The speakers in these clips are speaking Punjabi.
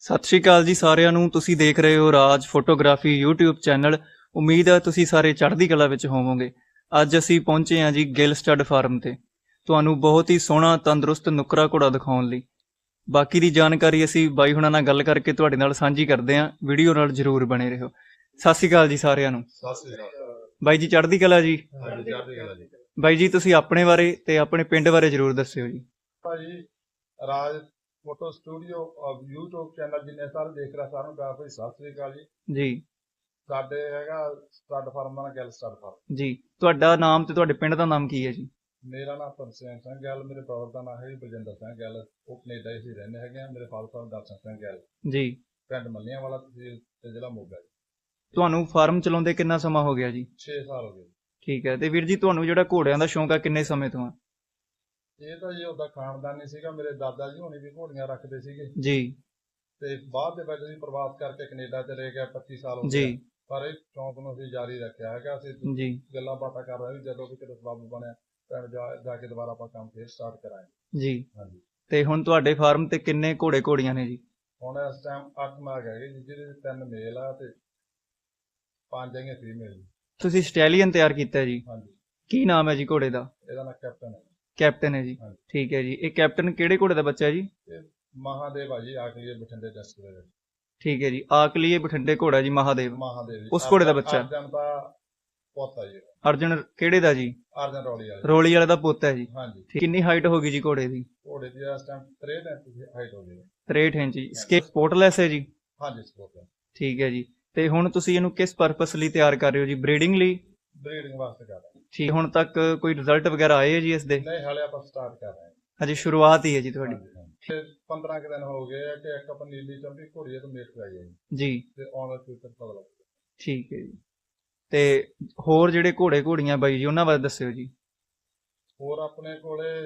ਸਤਿ ਸ਼੍ਰੀ ਅਕਾਲ ਜੀ ਸਾਰਿਆਂ ਨੂੰ। ਤੁਸੀਂ ਦੇਖ ਰਹੇ ਹੋ ਰਾਜ ਫੋਟੋਗ੍ਰਾਫੀ YouTube ਚੈਨਲ। ਉਮੀਦ ਹੈ ਤੁਸੀਂ ਸਾਰੇ ਚੜ੍ਹਦੀ ਕਲਾ ਵਿੱਚ ਹੋਵੋਗੇ। ਅੱਜ ਅਸੀਂ ਪਹੁੰਚੇ ਹਾਂ ਜੀ ਗਿੱਲ ਸਟੱਡ ਫਾਰਮ ਤੇ। ਤੁਹਾਨੂੰ ਬਹੁਤ ਹੀ ਸੋਹਣਾ ਤੰਦਰੁਸਤ ਨੁਕਰਾ ਘੋੜਾ ਦਿਖਾਉਣ ਲਈ। ਬਾਕੀ ਦੀ ਜਾਣਕਾਰੀ ਅਸੀਂ ਬਾਈ ਹੁਣਾਂ ਨਾਲ ਗੱਲ ਕਰਕੇ ਤੁਹਾਡੇ ਨਾਲ ਸਾਂਝੀ ਕਰਦੇ ਹਾਂ। ਵੀਡੀਓ ਨਾਲ ਜਰੂਰ ਬਣੇ ਰਹੋ। ਸਤਿ ਸ਼੍ਰੀ ਅਕਾਲ ਜੀ ਸਾਰਿਆਂ ਨੂੰ। ਸਤਿ ਸ੍ਰੀ ਅਕਾਲ। ਬਾਈ ਜੀ ਚੜ੍ਹਦੀ ਕਲਾ ਜੀ? ਹਾਂਜੀ ਚੜ੍ਹਦੀ ਕਲਾ ਜੀ। ਬਾਈ ਜੀ ਤੁਸੀਂ ਆਪਣੇ ਬਾਰੇ ਤੇ ਆਪਣੇ ਪਿੰਡ ਬਾਰੇ ਜਰੂਰ ਦੱਸਿਓ ਜੀ। ਭਾਜੀ Raj photo studio YouTube channel ਜਿੰਨੇ ਸਾਰੇ ਦੇਖ ਰਹੇ ਸਾਰਿਆਂ ਨੂੰ ਪਿਆਰ ਭਰੀ ਸਤਿ ਸ੍ਰੀ ਅਕਾਲ ਜੀ। ਜੀ। ਸਾਡੇ ਹੈਗਾ ਸਟੱਡ ਫਾਰਮ ਦਾ ਗਿੱਲ ਸਟੱਡ ਫਾਰਮ ਜੀ। ਤੁਹਾਡਾ ਨਾਮ ਤੇ ਤੁਹਾਡੇ ਪਿੰਡ ਦਾ ਨਾਮ ਕੀ ਹੈ ਜੀ? ਮੇਰਾ ਨਾਮ ਤਰਸੇਮ ਸਿੰਘ ਗਿੱਲ ਮੇਰੇ ਬ੍ਰਦਰ ਦਾ ਨਾਮ ਹੈ ਬਲਜਿੰਦਰ ਸਿੰਘ ਗਿੱਲ ਉਹ ਕੈਨੇਡਾ ਹੀ ਰਹਿੰਦੇ ਹੈਗੇ ਆ ਮੇਰੇ ਫਾਦਰ ਸਾਹਿਬ ਦਰਸ਼ਨ ਸਿੰਘ ਗਿੱਲ ਜੀ। ਪਿੰਡ ਮੱਲੀਆਂ ਵਾਲਾ ਤੇ ਜ਼ਿਲ੍ਹਾ ਮੋਗਾ ਜੀ। ਤੁਹਾਨੂੰ ਫਾਰਮ ਚਲਾਉਂਦੇ ਕਿੰਨਾ ਸਮਾਂ ਹੋ ਗਿਆ ਜੀ? 6 ਸਾਲ ਹੋ ਗਏ ਠੀਕ ਹੈ। ਤੇ ਵੀਰ ਜੀ ਤੁਹਾਨੂੰ ਜਿਹੜਾ ਘੋੜਿਆਂ ਦਾ ਸ਼ੌਂਕ ਆ ਕਿੰਨੇ ਸਮੇਂ ਤੋਂ ਆ? ਇਹ ਤਾਂ ਜੀ ਉਹਦਾ ਖਾਨਦਾਨੀ ਸੀਗਾ ਮੇਰੇ ਦਾਦਾ ਜੀ ਹੋਣੀ ਵੀ ਘੋੜੀਆਂ ਰੱਖਦੇ ਸੀਗੇ। ਜੀ। ਤੇ ਬਾਅਦ ਦੇ ਵਿੱਚ ਅਸੀਂ ਪ੍ਰਵਾਸ ਕਰਕੇ ਕੈਨੇਡਾ ਤੇ ਰਹਿ ਗਏ 25 ਸਾਲ ਹੋ ਜੀ। ਗਏ ਪਰ ਇਹ ਸ਼ੌਂਕ ਨੂੰ ਅਸੀਂ ਜਾਰੀ ਰੱਖਿਆ ਹੈਗਾ ਅਸੀਂ ਜੀ। ਗੱਲਾਂ ਬਾਤਾਂ ਕਰ ਰਹੇ ਵੀ ਜਦੋਂ ਵੀ ਕਿਤੇ ਸਬੱਬ ਬਣਿਆ ਪਿੰਡ ਜਾ ਜਾ ਕੇ ਦੁਬਾਰਾ ਆਪਾਂ ਕੰਮ ਫੇਰ ਸਟਾਰਟ ਕਰਾਂਗੇ। ਜੀ। ਹਾਂਜੀ। ਤੇ ਹੁਣ ਤੁਹਾਡੇ ਫਾਰਮ ਤੇ ਕਿੰਨੇ ਘੋੜੇ ਘੋੜੀਆਂ ਨੇ ਜੀ? ਹੁਣ ਇਸ ਟਾਈਮ 8 ਮਾਰਕ ਹੈਗੇ ਜੀ ਜਿਹਦੇ ਵਿੱਚ ਤਿੰਨ ਮੇਲ ਆ ਤੇ ਪੰਜ ਹੈਗੇ ਫੀਮੇਲ ਤੁਸੀਂ ਸਟੈਲੀਅਨ ਤਿਆਰ ਕੀਤਾ ਜੀ। ਹਾਂਜੀ। ਕੀ ਨਾਮ ਹੈ ਜੀ ਘੋੜੇ ਦਾ? ਇਹਦਾ ਨਾਮ ਕੈਪਟਨ ਹੈ। ਕੈਪਟਨ ਹੈ ਜੀ। ਹਾਂਜੀ। ਠੀਕ ਹੈ ਜੀ। ਇਹ ਕੈਪਟਨ ਕਿਹੜੇ ਘੋੜੇ ਦਾ ਬੱਚਾ ਹੈ ਜੀ? ਮਹਾਦੇਵ ਆ ਜੀ ਆਖਰੀ ਬਠਿੰਡੇ ਡਿਸਟ੍ਰਿਕਟ ਦੇ ਵਿੱਚ। ਠੀਕ ਹੈ ਜੀ। ਆਕਲੀਏ ਬਠਿੰਡੇ ਘੋੜਾ ਜੀ ਮਹਾਦੇਵ। ਮਹਾਦੇਵ ਜੀ। ਉਸ ਘੋੜੇ ਦਾ ਬੱਚਾ? ਅਰਜਨ ਦਾ ਪੁੱਤ ਆ ਜੀ। ਅਰਜਨ ਕਿਹੜੇ ਦਾ ਜੀ? ਅਰਜਨ ਰੌਲੀ ਵਾਲੇ। ਰੋਲੀ ਵਾਲੇ ਦਾ ਪੁੱਤ ਹੈ ਜੀ। ਹਾਂਜੀ। ਠੀਕ- ਕਿੰਨੀ ਹਾਈਟ ਹੋ ਗਈ ਜੀ ਘੋੜੇ ਦੀ? ਘੋੜੇ ਦੀ ਇਸ ਟਾਈਮ 63 ਇੰਚ ਦੀ ਹਾਈਟ ਹੋ ਗਈ ਹੈ। 63 ਇੰਚ ਜੀ। ਸਕੇ ਸਪੋਰਟਲੈਸ ਹੈ ਜੀ? ਹਾਂਜੀ ਸਪੋਰਟ ਠੀਕ ਹੈ ਜੀ। ਤੇ ਹੁਣ ਤੁਸੀਂ ਇਹਨੂੰ ਕਿਸ ਪਰਪਸ ਲਈ ਤਿਆਰ ਕਰ ਰਹੇ ਹੋ ਜੀ? ਬਰੀਡਿੰਗ ਲਈ? ਬਰੀਡਿੰਗ ਵਾਸਤੇ ਕਰ ਰਹੇ ਠੀਕ ਹੁਣ ਤੱਕ ਕੋਈ ਰਿਜ਼ਲਟ ਵਗੈਰਾ ਆਏ ਹੈ ਜੀ ਇਸ ਦੇ? ਹਾਂ। ਨਹੀਂ ਹਾਲੇ ਆਪਾਂ ਸਟਾਰਟ ਕਰ ਰਹੇ ਹਾਂ। ਹਜੇ ਸ਼ੁਰੂਆਤ ਹੀ ਹੈ ਜੀ ਤੁਹਾਡੀ। ਹਾਂਜੀ, ਹਾਂਜੀ। ਤੇ 15 ਕੁ ਦਿਨ ਹੋ ਗਏ ਆ ਕਿ ਇੱਕ ਆਪਾਂ ਨੀਲੀ ਚੰਬੀ ਘੋੜੀ ਤੋਂ ਮੇਟ ਕਰਾਈ ਹੈ ਜੀ। ਜੀ। ਤੇ ਆਉਣ ਵਾਲੇ ਫਿਊਚਰ ਪਤਾ ਲੱਗੂਗਾ ਠੀਕ ਹੈ ਜੀ। ਤੇ ਹੋਰ ਜਿਹੜੇ ਘੋੜੇ ਘੋੜੀਆਂ ਬਾਈ ਜੀ ਉਹਨਾਂ ਬਾਰੇ ਦੱਸਿਓ ਜੀ। ਹੋਰ ਆਪਣੇ ਕੋਲੇ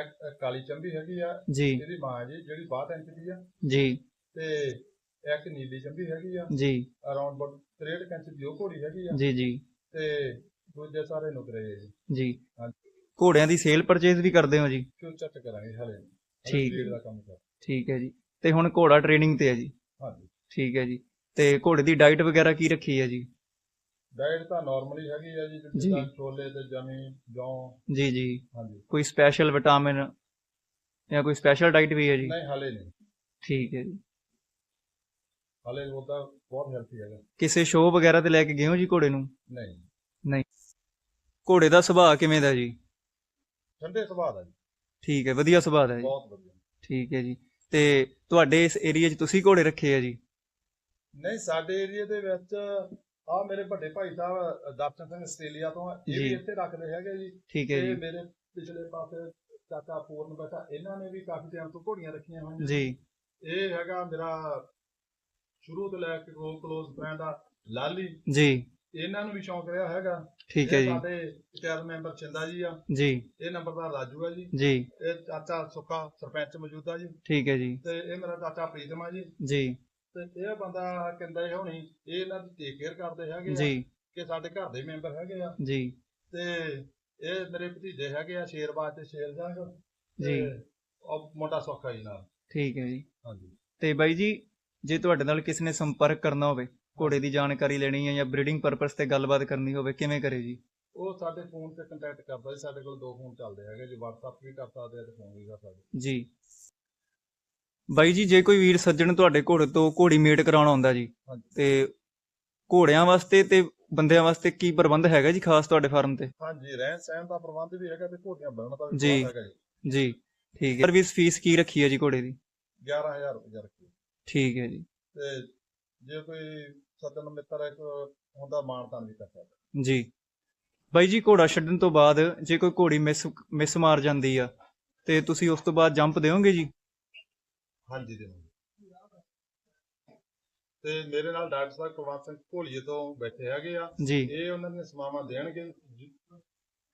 ਇੱਕ ਇੱਕ ਕਾਲੀ ਚੰਬੀ ਹੈਗੀ ਆ। ਜੀ। ਇਹਦੀ ਮਾਂ ਜੀ ਜਿਹੜੀ 62 ਇੰਚ ਦੀ ਆ। ਜੀ। ਤੇ ਇੱਕ ਨੀਲੀ ਚੰਬੀ ਹੈਗੀ ਆ। ਜੀ। ਅਰਾਊਂਡ 63 ਇੰਚ ਦੀ ਉਹ ਘੋੜੀ ਹੈਗੀ ਆ। ਜੀ ਜੀ। ਤੇ ਦੂਜੇ ਸਾਰੇ ਨੁਕਰੇ ਆ ਜੀ। ਜੀ। ਹਾਂਜੀ। ਘੋੜਿਆਂ ਦੀ ਸੇਲ ਪਰਚੇਜ਼ ਵੀ ਕਰਦੇ ਹੋ ਜੀ? ਫਿਊਚਰ ਚ ਕਰਾਂਗੇ ਹਲੇ। ਠੀਕ ਹੈ। ਦਾ ਕੰਮ ਕਰ। ਠੀਕ ਹੈ ਜੀ। ਤੇ ਹੁਣ ਘੋੜਾ ਟ੍ਰੇਨਿੰਗ ਤੇ ਹੈ ਜੀ? ਹਾਂਜੀ। ਠੀਕ ਹੈ ਜੀ। ਤੇ ਘੋੜੇ ਦੀ ਡਾਈਟ ਵਗੈਰਾ ਕੀ ਰੱਖੀ ਹੈ ਜੀ? ਡਾਈਟ ਤਾਂ ਨਾਰਮਲੀ ਹੈਗੀ ਆ ਜੀ ਜੀ। ਜਿੱਦਾਂ ਛੋਲੇ ਤੇ ਜਮੀ ਜੌਂ। ਜੀ ਜੀ। ਹਾਂਜੀ। ਕੋਈ ਸਪੈਸ਼ਲ ਵਿਟਾਮਿਨ ਜਾਂ ਕੋਈ ਸਪੈਸ਼ਲ ਡਾਈਟ ਵੀ ਹੈ ਜੀ? ਨਹੀਂ ਹਲੇ ਨਹੀਂ। ਠੀਕ ਹੈ ਜੀ। ਹਲੇ ਉਹ ਤਾਂ ਬਹੁਤ ਹੈਲਥੀ ਹੈਗਾ। ਕਿਸੇ ਸ਼ੋਅ ਵਗੈਰਾ ਤੇ ਲੈ ਕੇ ਗਏ ਹੋ ਜੀ ਘੋੜੇ ਨੂੰ? ਨਹੀਂ। ਘੋੜੇ ਦਾ ਸੁਭਾਅ ਕਿਵੇਂ ਦਾ ਜੀ? ਠੰਡੇ ਸੁਭਾਅ ਦਾ ਜੀ। ਠੀਕ ਹੈ ਵਧੀਆ ਸੁਭਾਅ ਦਾ ਜੀ। ਬਹੁਤ ਵਧੀਆ। ਠੀਕ ਹੈ ਜੀ। ਤੇ ਤੁਹਾਡੇ ਇਸ ਏਰੀਆ 'ਚ ਤੁਸੀਂ ਘੋੜੇ ਰੱਖੇ ਆ ਜੀ? ਨਹੀਂ ਸਾਡੇ ਏਰੀਆ ਦੇ ਵਿੱਚ ਆ ਮੇਰੇ ਵੱਡੇ ਭਾਈ ਸਾਹਿਬ ਦਰਸ਼ਨ ਸਿੰਘ ਆਸਟ੍ਰੇਲੀਆ ਤੋਂ ਆ, ਇਹ ਵੀ। ਇੱਥੇ ਰੱਖਦੇ ਹੈਗੇ ਜੀ। ਠੀਕ ਹੈ ਤੇ ਜੀ। ਮੇਰੇ ਪਿਛਲੇ ਪਾਸੇ ਚਾਚਾ ਪੂਰਨ ਬੈਠਾ ਇਹਨਾਂ ਨੇ ਵੀ ਕਾਫੀ ਟਾਈਮ ਤੋਂ ਘੋੜੀਆਂ ਰੱਖੀਆਂ ਹੋਈਆਂ। ਜੀ। ਇਹ ਹੈਗਾ ਮੇਰਾ ਸ਼ੁਰੂ ਤੋਂ ਲੈ ਕੇ ਕਲੋਜ਼ ਫਰੈਂਡ ਆ ਲਾਲੀ। ਜੀ। ਇਹਨਾਂ ਨੂੰ ਵੀ ਸ਼ੌਂਕ ਰਿਹਾ ਹੈਗਾ। ਠੀਕ ਹੈ ਜੀ। ਸਾਡੇ ਪੰਚਾਇਤ ਮੈਂਬਰ ਚਿੰਦਾ ਜੀ ਆ। ਜੀ। ਇਹ ਨੰਬਰਦਾਰ ਰਾਜੂ ਆ ਜੀ। ਜੀ। ਇਹ ਚਾਚਾ ਸੁੱਖਾ ਸਰਪੰਚ ਮੌਜੂਦਾ ਜੀ। ਠੀਕ ਹੈ ਜੀ। ਤੇ ਇਹ ਮੇਰਾ ਚਾਚਾ ਪ੍ਰੀਤਮ ਆ ਜੀ। ਜੀ। ਤੇ ਇਹ ਬੰਦਾ ਕਹਿੰਦਾ ਹੋਣੀ ਇਹ ਇਹਨਾਂ ਦੀ ਟੇਕ ਕੇਅਰ ਕਰਦੇ ਹੈਗੇ ਜੀ। ਕਿ ਸਾਡੇ ਘਰ ਦੇ ਮੈਂਬਰ ਹੈਗੇ ਆ। ਜੀ। ਤੇ ਇਹ ਮੇਰੇ ਭਤੀਜੇ ਹੈਗੇ ਆ ਸ਼ੇਰਬਾਜ ਤੇ ਸ਼ੇਰ ਜੰਗ। ਜੀ। ਉਹ ਮੁੰਡਾ ਸੌਖਾ ਜੀ ਨਾਲ। ਠੀਕ ਹੈ ਜੀ। ਹਾਂਜੀ। ਤੇ ਬਾਈ ਜੀ ਜੇ ਤੁਹਾਡੇ ਨਾਲ ਕਿਸੇ ਨੇ ਸੰਪਰਕ ਕਰਨਾ ਹੋਵੇ ਘੋੜੇ ਦੀ ਜਾਣਕਾਰੀ ਲੈਣੀ ਹੈ ਜਾਂ ਬਰੀਡਿੰਗ ਪਰਪਸ ਤੇ ਗੱਲਬਾਤ ਕਰਨੀ ਹੋਵੇ ਕਿਵੇਂ ਕਰੇ ਜੀ? ਉਹ ਸਾਡੇ ਫੋਨ ਤੇ ਕੰਟੈਕਟ ਕਰਦਾ ਜੀ ਸਾਡੇ ਕੋਲ ਦੋ ਫੋਨ ਚੱਲਦੇ ਹੈਗੇ ਜੀ WhatsApp ਵੀ ਕਰ ਸਕਦੇ ਆ ਤੇ ਫੋਨ ਵੀ ਕਰ ਸਕਦੇ ਜੀ। ਬਾਈ ਜੀ ਜੇ ਕੋਈ ਵੀਰ ਸੱਜਣ ਤੁਹਾਡੇ ਘੋੜੇ ਤੋਂ ਘੋੜੀ ਮੇਟ ਕਰਾਉਣਾ ਹੁੰਦਾ ਜੀ ਤੇ ਘੋੜਿਆਂ ਵਾਸਤੇ ਤੇ ਬੰਦਿਆਂ ਵਾਸਤੇ ਕੀ ਪ੍ਰਬੰਧ ਹੈਗਾ ਜੀ ਖਾਸ ਤੁਹਾਡੇ ਫਾਰਮ ਤੇ? ਹਾਂਜੀ ਰਹਿਣ ਸਹਿਣ ਦਾ ਪ੍ਰਬੰਧ ਵੀ ਹੈਗਾ ਤੇ ਘੋੜੀਆਂ ਬਣਨ ਦਾ ਵੀ। ਪ੍ਰਬੰਧ ਹੈਗਾ ਜੀ। ਜੀ ਠੀਕ ਹੈ। ਸਰਵਿਸ ਫੀਸ ਕੀ ਰੱਖੀ ਹੈ ਜੀ ਘੋੜੇ ਦੀ? 11000 ਰੁਪਏ ਰੱਖੀ ਠੀਕ ਹੈ ਜੀ। ਤੇ ਜੇ ਕੋਈ ਸੱਜਣ ਮਿੱਤਰ ਇੱਕ ਹੁੰਦਾ ਮਾਨਤਾਨ ਵੀ ਕਰ ਸਕਦਾ। ਜੀ। ਬਾਈ ਜੀ ਘੋੜਾ ਛੱਡਣ ਤੋਂ ਬਾਅਦ ਜੇ ਕੋਈ ਘੋੜੀ ਮਿਸ ਮਿਸ ਮਾਰ ਜਾਂਦੀ ਆ ਤੇ ਤੁਸੀਂ ਉਸ ਤੋਂ ਬਾਅਦ ਜੰਪ ਦਿਓਗੇ ਜੀ? ਹਾਂਜੀ ਦੇ ਤੇ ਮੇਰੇ ਨਾਲ ਡਾਕਟਰ ਸਾਹਿਬ ਕੁਲਵੰਤ ਸਿੰਘ ਘੋਲੀਏ ਤੋਂ ਬੈਠੇ ਹੈਗੇ ਆ। ਜੀ। ਇਹ ਉਹਨਾਂ ਦੀਆਂ ਸਮਾਵਾਂ ਦੇਣਗੇ। ਜੀ।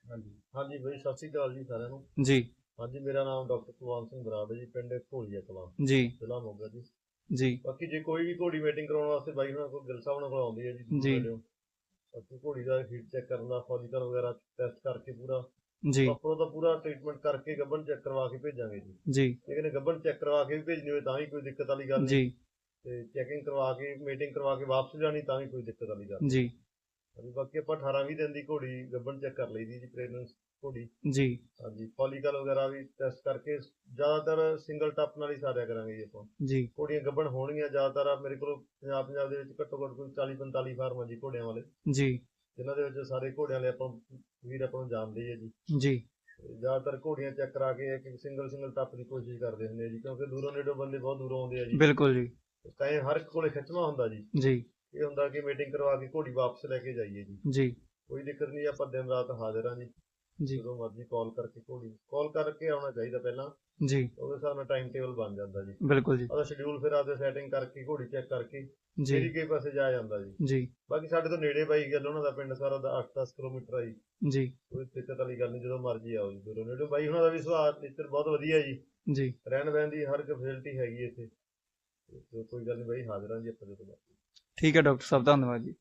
ਹਾਂਜੀ। ਹਾਂਜੀ ਬਈ ਸਤਿ ਸ੍ਰੀ ਅਕਾਲ ਜੀ ਸਾਰਿਆਂ ਨੂੰ। ਜੀ। ਹਾਂਜੀ ਮੇਰਾ ਨਾਮ ਡਾਕਟਰ ਕੁਲਵੰਤ ਸਿੰਘ ਬਰਾੜ ਹੈ ਜੀ ਪਿੰਡ ਢੋਲੀਆ ਕਲਾਂ। ਜੀ। ਜ਼ਿਲ੍ਹਾ ਮੋਗਾ ਜੀ। ਜੀ। ਬਾਕੀ ਜੇ ਕੋਈ ਵੀ ਘੋੜੀ ਵੇਟਿੰਗ ਕਰਾਉਣ ਵਾਸਤੇ ਬਾਈ ਉਹਨਾਂ ਕੋਲ ਗਿਲ ਸਾਹਿਬ ਨਾਲ ਕੋਲ ਆਉਂਦੀ ਹੈ ਜੀ ਜੀ। ਬਾਕੀ ਘੋੜੀ ਦਾ ਹੀਟ ਚੈੱਕ ਕਰਨ ਦਾ ਫੋਲਿਕਲ ਵਗੈਰਾ ਟੈਸਟ ਕਰਕੇ ਪੂਰਾ। ਜੀ। ਉੱਪਰੋਂ ਤਾਂ ਪੂਰਾ ਟ੍ਰੀਟਮੈਂਟ ਕਰਕੇ ਗੱਬਨ ਚੈੱਕ ਕਰਵਾ ਕੇ ਭੇਜਾਂਗੇ ਜੀ। ਜੀ। ਲੇਕਿਨ ਗੱਬਨ ਚੈੱਕ ਕਰਵਾ ਕੇ ਵੀ ਭੇਜਣੀ ਹੋਵੇ ਤਾਂ ਵੀ ਕੋਈ ਦਿੱਕਤ ਵਾਲੀ ਗੱਲ ਨਹੀਂ। ਜੀ ਤੇ ਚੈਕਿੰਗ ਕਰਵਾ ਕੇ ਮੀਟਿੰਗ ਕਰਵਾ ਕੇ ਵਾਪਸ ਜਾਣੀ ਤਾਂ ਵੀ ਕੋਈ ਦਿੱਕਤ ਵਾਲੀ ਗੱਲ ਜੀ। ਨਹੀਂ ਬਾਕੀ ਆਪਾਂ 18 20 ਦਿਨ ਦੀ ਘੋੜੀ ਗੱਬਨ ਚੈੱਕ ਕਰ ਲਈਦੀ ਜੀ ਪ੍ਰੈਗਨੈਂਸ ਘੋੜੀ। ਜੀ। ਹਾਂਜੀ ਫੋਲੀਕਲ ਵਗੈਰਾ ਵੀ ਟੈਸਟ ਕਰਕੇ ਜ਼ਿਆਦਾਤਰ ਸਿੰਗਲ ਟੱਪ ਨਾਲ ਹੀ ਸਾਰਿਆ ਕਰਾਂਗੇ ਜੀ ਆਪਾਂ। ਜੀ। ਘੋੜੀਆਂ ਗੱਬਣ ਹੋਣਗੀਆਂ ਜ਼ਿਆਦਾਤਰ ਆ ਮੇਰੇ ਕੋਲ ਪੰਜਾਬ ਪੰਜਾਬ ਦੇ ਵਿੱਚ ਘੱਟੋ ਘੱਟ ਕੋਈ 40 45 ਫਾਰਮ ਆ ਜੀ ਘੋੜਿਆਂ ਵਾਲੇ। ਜੀ। ਜਿਨ੍ਹਾਂ ਦੇ ਵਿੱਚ ਸਾਰੇ ਘੋੜਿਆਂ ਵਾਲੇ ਆਪਾਂ ਵੀਰ ਆਪਾਂ ਨੂੰ ਜਾਣਦੇ ਹੀ ਆ ਜੀ। ਜੀ। ਤੇ ਜ਼ਿਆਦਾਤਰ ਘੋੜੀਆਂ ਚੈੱਕ ਕਰਾ ਕੇ ਇੱਕ ਸਿੰਗਲ ਸਿੰਗਲ ਟੱਪ ਦੀ ਕੋਸ਼ਿਸ਼ ਕਰਦੇ ਹੁੰਦੇ ਆ ਜੀ ਕਿਉਂਕਿ ਦੂਰੋਂ ਨੇੜੋਂ ਬੰਦੇ ਬਹੁਤ ਦੂਰੋਂ ਆਉਂਦੇ ਆ ਜੀ। ਬਿਲਕੁਲ ਜੀ। ਕਈ ਹਰ ਇੱਕ ਕੋਲੇ ਖਿੱਚਵਾ ਹੁੰਦਾ ਜੀ। ਜੀ। ਇਹ ਹੁੰਦਾ ਕਿ ਮੀਟਿੰਗ ਕਰਵਾ ਕੇ ਘੋੜੀ ਵਾਪਸ ਲੈ ਕੇ ਜਾਈਏ ਜੀ। ਜੀ। ਕੋਈ ਦਿੱਕਤ ਨਹੀਂ ਆਪਾਂ ਦਿਨ ਰਾਤ ਹਾਜ਼ਰ ਹਾਂ ਜੀ। ਜੀ। ਜਦੋਂ ਮਰਜ਼ੀ ਕਾਲ ਕਰਕੇ ਘੋੜੀ ਕਾਲ ਕਰਕੇ ਆਉਣਾ ਚਾਹੀਦਾ ਪਹਿਲਾਂ। ਜੀ। ਉਹਦੇ ਹਿਸਾਬ ਨਾਲ ਟਾਈਮ ਟੇਬਲ ਬਣ ਜਾਂਦਾ ਜੀ। ਬਿਲਕੁਲ ਜੀ। ਉਹਦਾ ਸ਼ਡਿਊਲ ਫਿਰ ਆਪਦੇ ਸੈਟਿੰਗ ਕਰਕੇ ਘੋੜੀ ਚੈੱਕ ਕਰਕੇ ਜੀ। ਜਿਹੜੀ ਕਿਸੇ ਪਾਸੇ ਜਾ ਜਾਂਦਾ ਜੀ। ਜੀ। ਬਾਕੀ ਸਾਡੇ ਤੋਂ ਨੇੜੇ ਬਾਈ ਗੱਲ ਉਹਨਾਂ ਦਾ ਪਿੰਡ ਸਾਰਾ ਦਾ 8-10 ਕਿਲੋਮੀਟਰ ਆ ਜੀ। ਕੋਈ ਦਿੱਕਤ ਵਾਲੀ ਗੱਲ ਨਹੀਂ ਜਦੋਂ ਮਰਜ਼ੀ ਆਓ ਜੀ। ਦੂਰੋਂ ਨੇੜੇ ਬਾਈ ਉਹਨਾਂ ਦਾ ਵੀ ਸੁਭਾਅ ਨੇਚਰ ਬਹੁਤ ਵਧੀਆ ਜੀ। ਜੀ। ਰਹਿਣ ਬਹਿਣ ਦੀ ਹਰ ਇੱਕ ਫੈਸਿਲਿਟੀ ਹੈਗੀ ਇੱਥੇ। ਕੋਈ ਗੱਲ ਨਹੀਂ ਬਾਈ ਹਾਜ਼ਰ ਜੀ ਆਪਾਂ ਜਦੋਂ ਠੀਕ ਹੈ ਡਾਕਟਰ ਸਾਹਿਬ ਧੰਨਵਾਦ ਜੀ।